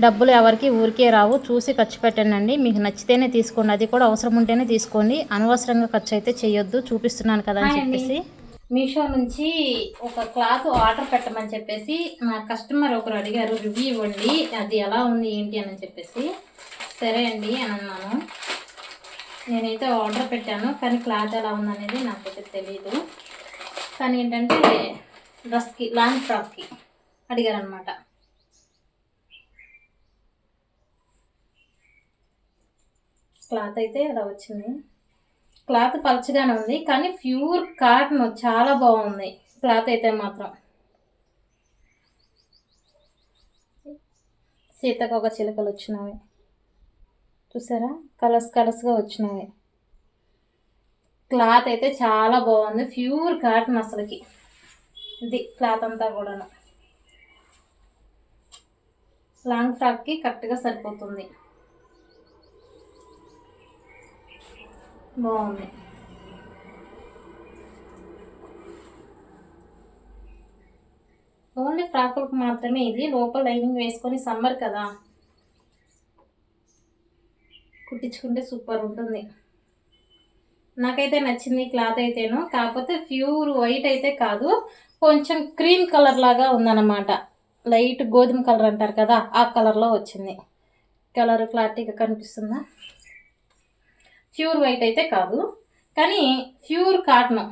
డబ్బులు ఎవరికి ఊరికే రావు. చూసి ఖర్చు పెట్టండి. మీకు నచ్చితేనే తీసుకోండి. అది కూడా అవసరం ఉంటేనే తీసుకోండి. అనవసరంగా ఖర్చు అయితే చేయొద్దు చూపిస్తున్నాను కదా అని. చెప్పేసి. మీషో నుంచి ఒక క్లాత్ ఆర్డర్ పెట్టమని చెప్పేసి మా కస్టమర్ ఒకరు అడిగారు రివ్యూ ఇవ్వండి. అది ఎలా ఉంది? ఏంటి? అని చెప్పేసి. సరే అండి అని అన్నాను. నేనైతే ఆర్డర్ పెట్టాను. కానీ క్లాత్ ఎలా ఉందనేది నాకైతే తెలియదు కానీ ఏంటంటే డ్రెస్కి లాంగ్ ఫ్రాక్కి అడిగారు క్లాత్ అయితే అలా వచ్చింది. క్లాత్ పలచగానే ఉంది కానీ ప్యూర్ కాటన్ చాలా బాగుంది. క్లాత్ అయితే మాత్రం. సీతకొక చిలుకలు వచ్చినవి. చూసారా? కలర్స్ కలర్స్గా వచ్చినవి. క్లాత్ అయితే చాలా బాగుంది ప్యూర్ కాటన్ అసలుకి. ఇది క్లాత్ అంతా కూడాను. లాంగ్ ఫ్రాక్కి కరెక్ట్గా సరిపోతుంది. బాగుంది. ఓన్లీ ఫ్రాకులకు మాత్రమే ఇది. లోపల లైనింగ్ వేసుకొని సమ్మర్ కదా. కుట్టించుకుంటే సూపర్ ఉంటుంది. నాకైతే నచ్చింది క్లాత్ అయితేను. కాకపోతే ప్యూర్ వైట్ అయితే కాదు. కొంచెం క్రీమ్ కలర్ లాగా ఉందన్నమాట. లైట్ గోధుమ కలర్ అంటారు కదా ఆ కలర్లో వచ్చింది. కలర్ క్లారిటీగా కనిపిస్తుందా? ప్యూర్ వైట్ అయితే కాదు. కానీ ప్యూర్ కాటన్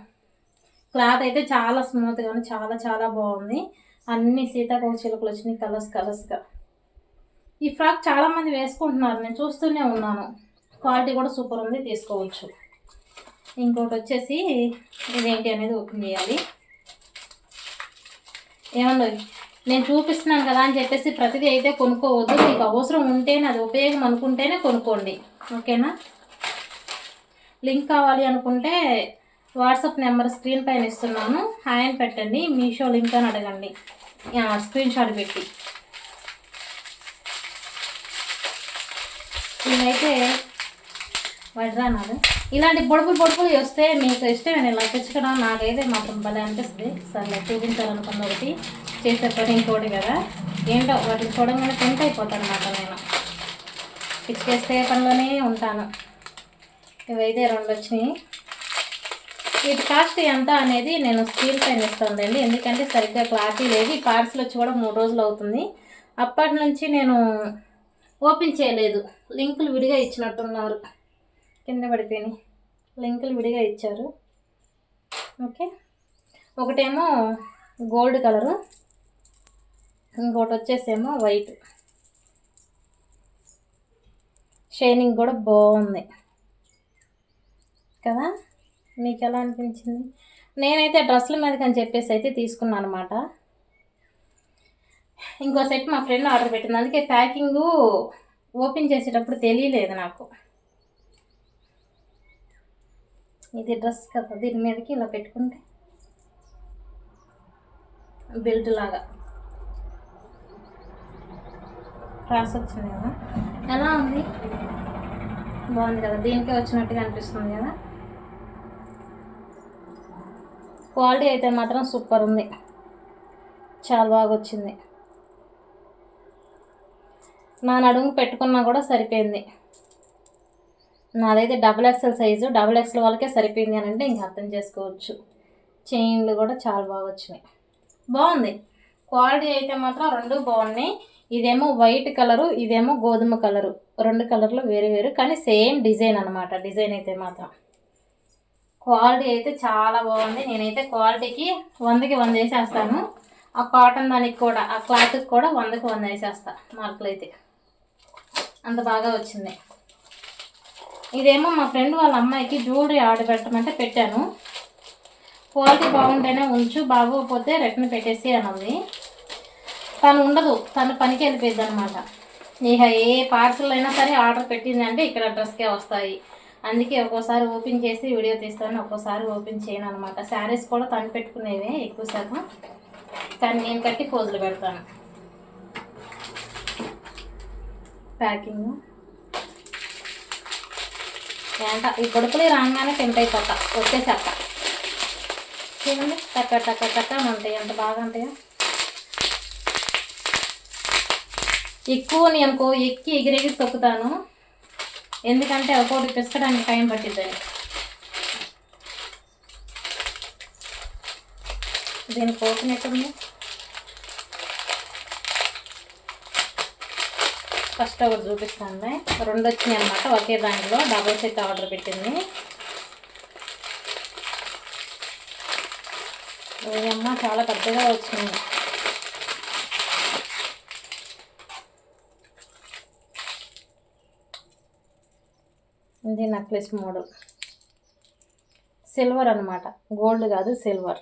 క్లాత్ అయితే చాలా స్మూత్గా ఉంది చాలా చాలా బాగుంది. అన్ని సీతాకోక చిలుకలు వచ్చినాయి కలర్స్ కలర్స్గా ఈ ఫ్రాక్ చాలామంది వేసుకుంటున్నారు. నేను చూస్తూనే ఉన్నాను. క్వాలిటీ కూడా సూపర్ ఉంది. తీసుకోవచ్చు. ఇంకోటి వచ్చేసి ఇదేంటి అనేది ఓపెన్ చేయాలి. ఏమన్నా నేను చూపిస్తున్నాను కదా అని చెప్పేసి ప్రతిదీ అయితే కొనుక్కోవద్దు. మీకు అవసరం ఉంటేనే అది ఉపయోగం అనుకుంటేనే కొనుక్కోండి. ఓకేనా? లింక్ కావాలి అనుకుంటే వాట్సాప్ నెంబర్ స్క్రీన్ పైన ఇస్తున్నాను. హాయ్ అని పెట్టండి మీషో లింక్ అని అడగండి. స్క్రీన్ షాట్ పెట్టి. ఇదైతే వడ్రానాలు. ఇలాంటి పొడుపులు పొడుపులు వస్తే మీకు ఇష్టమే ఇలా తెచ్చుకోవడం నాకైతే మాత్రం భలే అనిపిస్తుంది. సరే చూపించాలనుకున్న ఒకటి చేసే పని ఇంకోటి కదా. ఏంటో వాటిని చూడంగానే టెంట్ అయిపోతాను అన్నమాట నేను. పిచ్చికేస్తే పనిలోనే ఉంటాను. ఇవైతే రెండు వచ్చినాయి. వీటి కాస్ట్ ఎంత అనేది నేను స్క్రీన్ పైన ఇస్తుందండి ఎందుకంటే సరిగ్గా క్లారిటీ లేదు. ఈ పార్సల్ వచ్చి కూడా మూడు రోజులు అవుతుంది. అప్పటి నుంచి నేను ఓపెన్ చేయలేదు. లింకులు విడిగా ఇచ్చినట్టున్నారు. కింద పడిపోయినాయి. లింకులు విడిగా ఇచ్చారు. ఓకే. ఒకటేమో గోల్డ్ కలరు. ఇంకోటి వచ్చేసేమో వైట్. షైనింగ్ కూడా బాగుంది. కదా? మీకు ఎలా అనిపించింది? నేనైతే డ్రెస్సుల మీద అని చెప్పేసి అయితే తీసుకున్నాను అనమాట ఇంకో సెట్ మా ఫ్రెండ్ ఆర్డర్ పెట్టింది. అందుకే ప్యాకింగ్ ఓపెన్ చేసేటప్పుడు తెలియలేదు నాకు. ఇది డ్రెస్ కదా దీని మీదకి ఇలా పెట్టుకుంటే బెల్ట్ లాగా క్రాస్ వచ్చింది కదా. ఎలా ఉంది? బాగుంది కదా? దీనికే వచ్చినట్టుగా అనిపిస్తుంది కదా? క్వాలిటీ అయితే మాత్రం సూపర్ ఉంది. చాలా బాగా వచ్చింది. నా నడుము పెట్టుకున్నా కూడా సరిపోయింది. నాదైతే double XL size double XL వాళ్ళకే సరిపోయింది అని అంటే ఇంక అర్థం చేసుకోవచ్చు. చైన్లు కూడా చాలా బాగా వచ్చినాయి. బాగుంది. క్వాలిటీ అయితే మాత్రం రెండు బాగున్నాయి. ఇదేమో వైట్ కలరు ఇదేమో గోధుమ కలరు. రెండు కలర్లు వేరు వేరు కానీ సేమ్ డిజైన్ అనమాట డిజైన్ అయితే మాత్రం. క్వాలిటీ అయితే చాలా బాగుంది. నేనైతే క్వాలిటీకి వందకి వంద వేసేస్తాను. ఆ కాటన్ దానికి కూడా ఆ క్లాత్కి కూడా వందకి వంద వేసేస్తా మార్కులు అయితే. అంత బాగా వచ్చింది. ఇదేమో మా ఫ్రెండ్ వాళ్ళ అమ్మాయికి జ్యువెలరీ ఆర్డర్ పెట్టమంటే పెట్టాను. క్వాలిటీ బాగుంటేనే ఉంచు బాగోకపోతే రిటర్న్ పెట్టేసి అని ఉంది. తను ఉండదు తను పనికి వెళ్ళిపోయింది అనమాట ఇక ఏ పార్సల్ అయినా సరే ఆర్డర్ పెట్టిందంటే ఇక్కడ డ్రెస్కే వస్తాయి. అందుకే ఒక్కోసారి ఓపెన్ చేసి వీడియో తీస్తాను ఒక్కోసారి ఓపెన్ చేయను అనమాట శారీస్ కూడా తను పెట్టుకునేవే ఎక్కువ శాతం. కానీ నేను కట్టి పోజులు పెడతాను. ప్యాకింగ్. ఏంట ఈ కొడుకులు రాగానే టెంప్ అయిపోతా వచ్చేసేస్తా చూడండి టక్క టక్క టక్క ఉంటాయి. ఎంత బాగా ఉంటాయో. ఎక్కువ నేను అనుకో ఎక్కి ఎగిరెగిరి తొక్కుతాను. ఎందుకంటే ఒక్కొక్కటి పిసకడానికి టైం పట్టిద్దని. దీని కోపం ఎక్కడుంది? ఫస్ట్ ఒకటి చూపిస్తాను. రెండు వచ్చినాయి అనమాట ఒకే దాంట్లో డబుల్ సెట్ ఆర్డర్ పెట్టింది. అమ్మ చాలా పెద్దగా వచ్చింది. ఇది నెక్లెస్ మోడల్ సిల్వర్ అనమాట గోల్డ్ కాదు సిల్వర్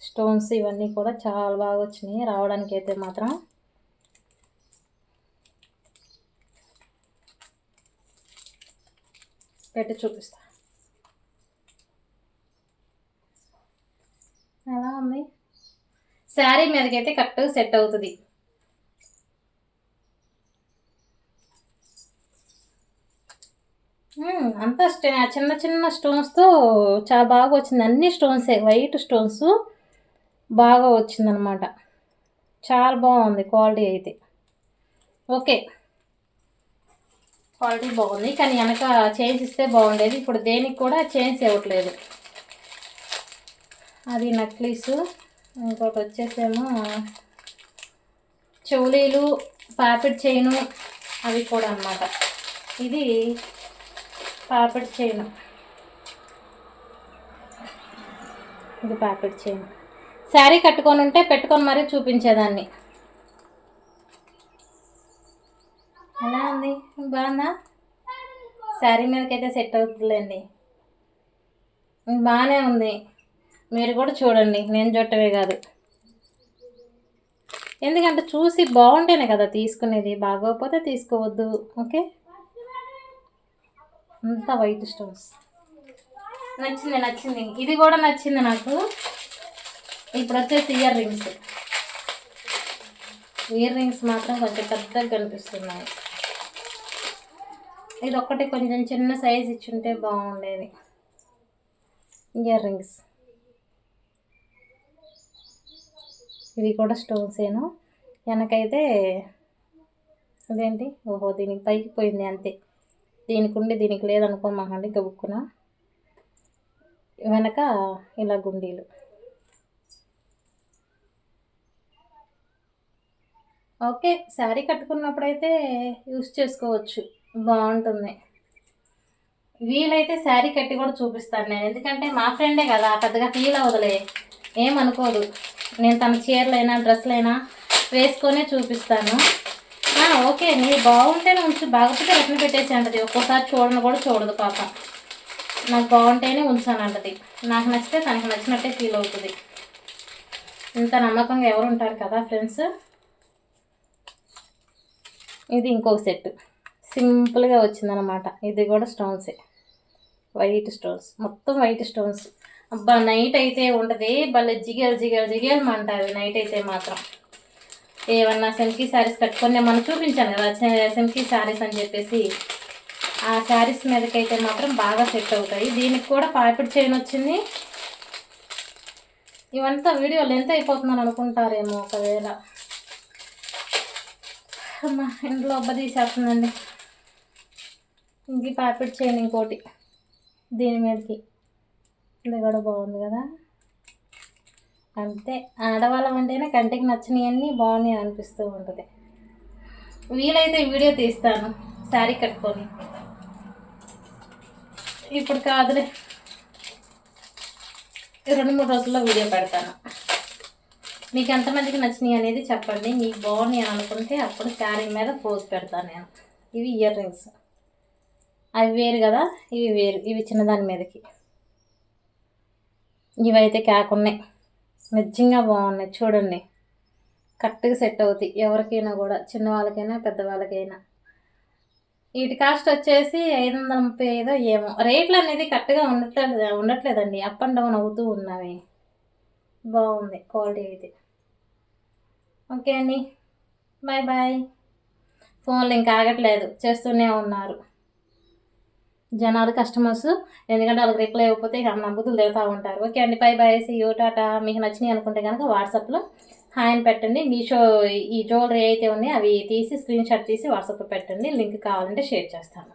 స్టోన్స్ ఇవన్నీ కూడా చాలా బాగా వచ్చినాయి. రావడానికి అయితే మాత్రం. పెట్టి చూపిస్తా. ఎలా ఉంది? శారీ మీదకైతే కరెక్ట్గా సెట్ అవుతుంది. అంతా స్టే చిన్న చిన్న స్టోన్స్తో చాలా బాగా వచ్చింది. అన్ని స్టోన్సే వైట్ స్టోన్స్ బాగా వచ్చిందనమాట చాలా బాగుంది క్వాలిటీ అయితే. ఓకే. క్వాలిటీ బాగుంది కానీ వెనక చేంజ్ ఇస్తే బాగుండేది. ఇప్పుడు దేనికి కూడా చేంజ్ ఇవ్వట్లేదు. అది నక్లీస్ ఇంకోటి వచ్చేసేమో చెవులీలు పాపిడ్ చైను అవి కూడా అన్నమాట. ఇది పాపిడ్ చైన్ ఇది పాపిడ్ చైన్ శారీ కట్టుకొని ఉంటే పెట్టుకొని మరీ చూపించేదాన్ని. ఎలా ఉంది? బాగుందా? శారీ మీదకైతే సెట్ అవుతుందండి బాగానే ఉంది. మీరు కూడా చూడండి. నేను చూడటమే కాదు. ఎందుకంటే చూసి బాగుంటేనే కదా తీసుకునేది. బాగోకపోతే తీసుకోవద్దు. ఓకే? అంతా వైట్ స్టోన్స్. నచ్చింది నచ్చింది. ఇది కూడా నచ్చింది నాకు. ఇప్పుడు వచ్చేసి ఇయర్ రింగ్స్. ఇయర్ రింగ్స్ మాత్రం కొంచెం పెద్దగా కనిపిస్తున్నాయి. ఇది ఒక్కటి కొంచెం చిన్న సైజ్ ఇచ్చుంటే బాగుండేది. Earrings. ఇవి కూడా స్టోన్సేను వెనకైతే అదేంటి ఓహో దీనికి పైకి పోయింది అంతే. దీనికి ఉండి దీనికి లేదనుకోమాకండి గబుక్కున వెనక ఇలా గుండీలు. ఓకే శారీ కట్టుకున్నప్పుడైతే యూస్ చేసుకోవచ్చు. బాగుంటుంది. వీలైతే శారీ కట్టి కూడా చూపిస్తాను నేను. ఎందుకంటే మా ఫ్రెండే కదా పెద్దగా ఫీల్ అవ్వదులే. ఏమనుకోదు. నేను తన చీరలైనా డ్రెస్లైనా వేసుకొనే చూపిస్తాను. ఓకే నీది బాగుంటేనే ఉంచు. బాగపోతే రెట్న పెట్టేసి అంటది ఒక్కోసారి చూడను కూడా చూడదు పాప. నాకు బాగుంటేనే ఉంచాను అంటది నాకు నచ్చితే తనకు నచ్చినట్టే ఫీల్ అవుతుంది. ఇంత నమ్మకంగా ఎవరు ఉంటారు కదా ఫ్రెండ్స్ ఇది ఇంకొక సెట్ సింపుల్గా వచ్చిందనమాట ఇది కూడా స్టోన్సే వైట్ స్టోన్స్ మొత్తం వైట్ స్టోన్స్ అబ్బా నైట్ అయితే ఉండదు. భలే జిగేలు జిగేలు జిగేలు అంటారు నైట్ అయితే మాత్రం. ఏమన్నా సెమ్కి శారీస్ కట్టుకొని నేను మనం చూపించాను కదా సెమ్కి శారీస్ అని చెప్పేసి. ఆ శారీస్ మీదకైతే మాత్రం బాగా సెట్ అవుతాయి. దీనికి కూడా పాపిడి చైన్ వచ్చింది. ఇవంతా వీడియో లెంత్ అయిపోతుందని అనుకుంటారేమో ఒకవేళ. అమ్మా ఇంట్లో అబ్బ తీసేస్తుందండి. ఇంక పాపిడి చైన్ ఇంకోటి. దీని మీదకి. ఇది కూడా బాగుంది కదా. అంతే. ఆడవాళ్ళం అంటేనే కంటికి నచ్చినవన్నీ బాగున్నాయి అనిపిస్తూ ఉంటుంది. వీలైతే వీడియో తీస్తాను శారీ కట్టుకొని. ఇప్పుడు కాదులే. రెండు మూడు రోజుల్లో వీడియో పెడతాను. మీకు ఎంతమందికి నచ్చినాయి అనేది చెప్పండి. మీకు బాగున్నాయి అనుకుంటే అప్పుడు శారీ మీద పోజ్ పెడతాను నేను. ఇవి ఇయర్ రింగ్స్. అవి వేరు కదా ఇవి వేరు. ఇవి చిన్నదాని మీదకి. ఇవైతే క్యాక్ ఉన్నాయి నిజంగా బాగున్నాయి. చూడండి. కరెక్ట్గా సెట్ అవుతాయి. ఎవరికైనా కూడా చిన్నవాళ్ళకైనా పెద్దవాళ్ళకైనా వీటి కాస్ట్ వచ్చేసి ఐదు వందల ముప్పై ఐదో ఏమో. రేట్లు అనేది కరెక్ట్గా ఉండట్లేదు ఉండట్లేదండి. అప్ అండ్ డౌన్ అవుతూ ఉన్నవి బాగుంది క్వాలిటీ అయితే. ఓకే అండి. Bye bye. ఫోన్లు ఇంకా ఆగట్లేదు. చేస్తూనే ఉన్నారు. జనాలు కస్టమర్స్ ఎందుకంటే వాళ్ళకి రిప్లై ఇవ్వకపోతే ఇక నమ్ముతులు తిరుగుతూ ఉంటారు. ఓకే అండి bye bye see you tata మీకు నచ్చినాయి అనుకుంటే కనుక వాట్సాప్లో హాయ్ అని పెట్టండి. మీషో ఈ జ్యువెలరీ అయితే ఉన్నాయి అవి తీసి స్క్రీన్ షాట్ తీసి వాట్సాప్లో పెట్టండి. లింక్ కావాలంటే షేర్ చేస్తాను.